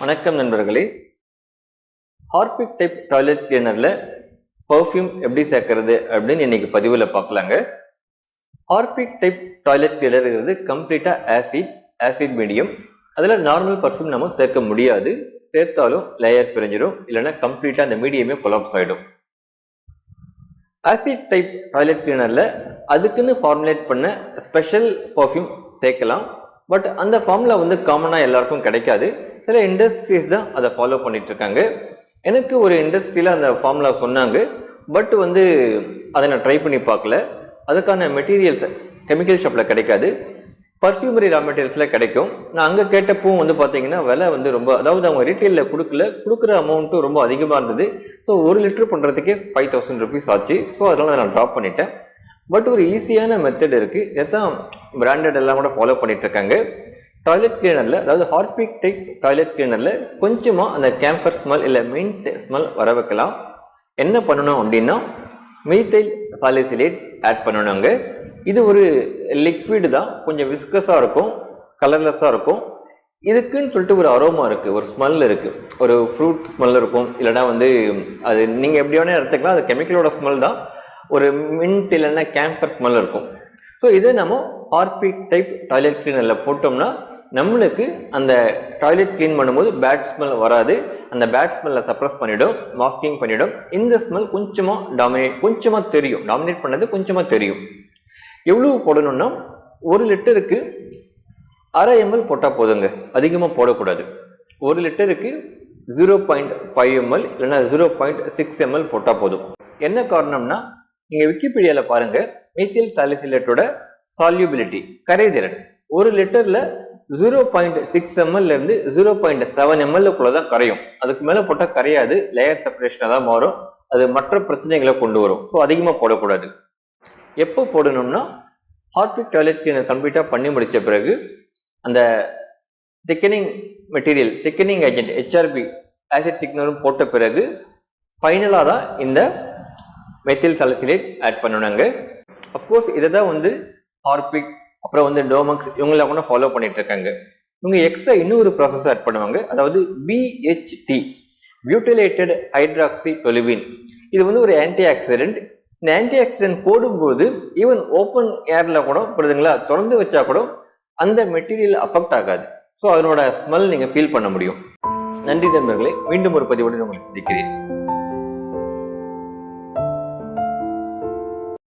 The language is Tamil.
வணக்கம் நண்பர்களே. ஹார்பிக் டைப் டாய்லெட் கிளீனரில் பர்ஃப்யூம் எப்படி சேர்க்கறது அப்படின்னு இன்னைக்கு பதிவில் பார்க்கலாங்க. ஹார்பிக் டைப் டாய்லெட் கிளீனருங்கிறது கம்ப்ளீட்டாக ஆசிட் ஆசிட் மீடியம் அதில் நார்மல் பர்ஃப்யூம் நம்ம சேர்க்க முடியாது. சேர்த்தாலும் லேயர் பிரிஞ்சிடும் இல்லைன்னா கம்ப்ளீட்டாக அந்த மீடியமே கொலாப்ஸ் ஆகிடும் ஆசிட் டைப் டாய்லெட் கிளீனரில் அதுக்குன்னு ஃபார்முலேட் பண்ண ஸ்பெஷல் பர்ஃப்யூம் சேர்க்கலாம். பட் அந்த ஃபார்முலா வந்து காமனாக எல்லாருக்கும் கிடைக்காது. சில இண்டஸ்ட்ரீஸ் தான் அதை ஃபாலோ பண்ணிட்டு இருக்காங்க எனக்கு ஒரு இண்டஸ்ட்ரியில் அந்த ஃபார்முலா சொன்னாங்க. பட் வந்து அதை நான் ட்ரை பண்ணி பார்க்கல. அதுக்கான மெட்டீரியல்ஸ் கெமிக்கல் ஷாப்பில் கிடைக்காது. பர்ஃப்யூமரி ரா மெட்டீரியல்ஸில் கிடைக்கும். நான் அங்கே கேட்டப்பவும் வந்து பார்த்தீங்கன்னா விலை வந்து ரொம்ப அதாவது அவங்க ரீட்டெயிலில் கொடுக்கல. கொடுக்குற அமௌண்ட்டும் ரொம்ப அதிகமாக இருந்தது. ஸோ ஒரு லிட்டர் பண்ணுறதுக்கே ஃபைவ் தௌசண்ட் ருபீஸ் ஆச்சு. ஸோ அதனால் நான் ட்ராப் பண்ணிட்டேன். பட் ஒரு ஈஸியான மெத்தட் இருக்குது இதான் பிராண்டட் எல்லாம் கூட ஃபாலோ பண்ணிகிட்ருக்காங்க டாய்லெட் கிளீனரில் அதாவது ஹார்பிக் டைப் டாய்லெட் கிளீனரில் கொஞ்சமாக அந்த கேம்பர் ஸ்மெல் இல்லை மின்ட் ஸ்மெல் வர வைக்கலாம். என்ன பண்ணணும் அப்படின்னா மீத்தைல் சாலிசிலேட் ஆட் பண்ணணுங்க. இது ஒரு லிக்விடு தான் கொஞ்சம் விஸ்கஸாக இருக்கும் கலர்லெஸ்ஸாக இருக்கும். இதுக்குன்னு சொல்லிட்டு ஒரு அரோமா இருக்குது ஒரு ஸ்மெல் இருக்குது ஒரு ஃப்ரூட் ஸ்மெல் இருக்கும் இல்லைனா வந்து அது நீங்கள் எப்படி வேணால் எடுத்துக்கலாம் அது கெமிக்கலோட ஸ்மெல் தான். ஒரு மின்ட் இல்லைன்னா கேம்பர் ஸ்மெல் இருக்கும். ஸோ இதை நம்ம ஹார்பிக் டைப் டாய்லெட் கிளீனரில் போட்டோம்னா நம்மளுக்கு அந்த டாய்லெட் க்ளீன் பண்ணும்போது பேட் ஸ்மெல் வராது. அந்த பேட் ஸ்மெல்லை சப்ரஸ் பண்ணிவிடும் மாஸ்கிங் பண்ணிவிடும் இந்த ஸ்மெல் கொஞ்சமாக டாமினேட் கொஞ்சமாக தெரியும். டாமினேட் பண்ணது கொஞ்சமாக தெரியும். எவ்வளோ போடணும்னா ஒரு லிட்டருக்கு அரை எம்எல் போட்டால் போதுங்க. அதிகமாக போடக்கூடாது. ஒரு லிட்டருக்கு ஜீரோ பாயிண்ட் ஃபைவ் எம்எல் இல்லைன்னா ஜீரோ பாயிண்ட் சிக்ஸ் எம்எல் போட்டால் போதும். என்ன காரணம்னா நீங்கள் விக்கிபீடியாவில் பாருங்கள் மீத்தில் சாலிசிலேட்டோட சால்யூபிலிட்டி கரைதிறன். ஒரு லிட்டரில் ஜீரோ பாயிண்ட் சிக்ஸ் எம்எல்லேருந்து ஜீரோ பாயிண்ட் செவன் எம்எல்க்குள்ளே தான் கரையும். அதுக்கு மேலே போட்டால் கரையாது லேயர் செப்பரேஷனாக தான் மாறும். அது மற்ற பிரச்சனைகளை கொண்டு வரும். ஸோ அதிகமாக போடக்கூடாது. எப்போ போடணும்னா ஹார்பிக் டாய்லெட் கிளீனர் கம்ப்ளீட்டாக பண்ணி முடித்த பிறகு அந்த thickening material thickening agent HRP acid திக்னரும் போட்ட பிறகு ஃபைனலாக தான் இந்த மெத்தில் சலசிலேட் ஆட் பண்ணணுங்க. அஃப்கோர்ஸ் இதை தான் வந்து ஹார்பிக் அப்புறம் வந்து டோமக்ஸ் இவங்களாம் கூட ஃபாலோ பண்ணிட்டு இருக்காங்க. இவங்க எக்ஸ்ட்ரா இன்னொரு ப்ராசஸ் ஆட் பண்ணுவாங்க. அதாவது பிஹெச்டி பியூட்டிலேட்டட் ஹைட்ராக்சி டொலிவின் இது வந்து ஒரு ஆன்டி ஆக்சிடென்ட் இந்த ஆன்டி ஆக்சிடென்ட் போடும்போது ஈவன் ஓப்பன் ஏரில் கூட புரியுதுங்களா? திறந்து வச்சா கூட அந்த மெட்டீரியல் அஃபெக்ட் ஆகாது. ஸோ அதனோட ஸ்மெல் நீங்கள் ஃபீல் பண்ண முடியும். நன்றி நண்பர்களே மீண்டும் ஒரு பதிவுடன் உங்களை சந்திக்கிறேன்.